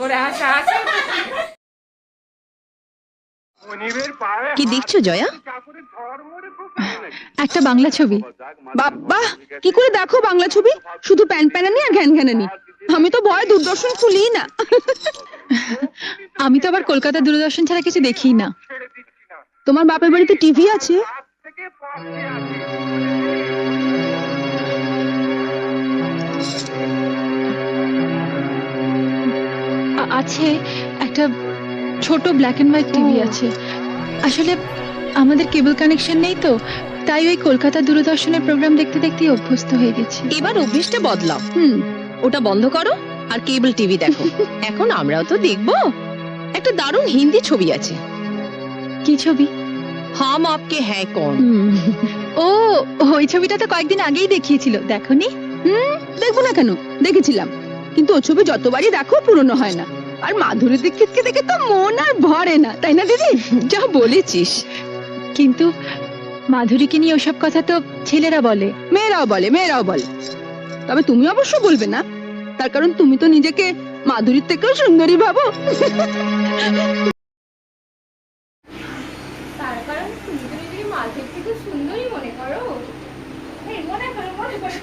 করে হাসা কি দেখছ জয়া? একটা বাংলা ছবি। বাবা কি করে দেখো বাংলা ছবি? শুধু প্যান প্যানানি আর ঘ্যান ঘ্যানানি। আমি তো ভয় দূরদর্শন খুলি না। আমি তো আবার কলকাতা দূরদর্শন ছাড়া কিছু দেখি না। তোমার বাপের বাড়িতে টিভি আছে? আছে একটা ছোট ব্ল্যাক এন্ড হোয়াইট টিভি আছে। আসলে আমাদের কেবল কানেকশন নেই তো তাই ওই কলকাতা দূরদর্শনের প্রোগ্রাম দেখতে দেখতেই অভ্যস্ত হয়ে গেছি। এবার অভ্যেসটা বদলাও। হুম। ওটা বন্ধ করো আর কেবল টিভি দেখো। এখন আমরাও তো দেখব। একটা দারুণ হিন্দি ছবি আছে। কি ছবি? হাম আপকে হ্যাঁ কোন? ও ওই ছবিটা তো কয়েকদিন আগেই দেখিয়েছিল। দেখোনি? হুম দেখব না কেন? দেখেছিলাম। কিন্তু ও ছবি যতবারই দেখো পুরনো হয় না। আর মাধুরী দীক্ষিতকে দেখে তো মন আর ভরে না তাই না দিদি? যা বলেছিস। কিন্তু মাধুরীকে নিয়ে ওসব কথা তো ছেলেরা বলে। মেয়েরাও বলে মেয়েরাও বলে। তবে তুমি অবশ্য বলবে না। তার কারণ তুমি তো নিজেকে মাধুরীর থেকেও সুন্দরী ভাবো। তার কারণ তুমি তো নিজেকে মাঝের থেকে সুন্দরই মনে করো। মনে করো মনে করো।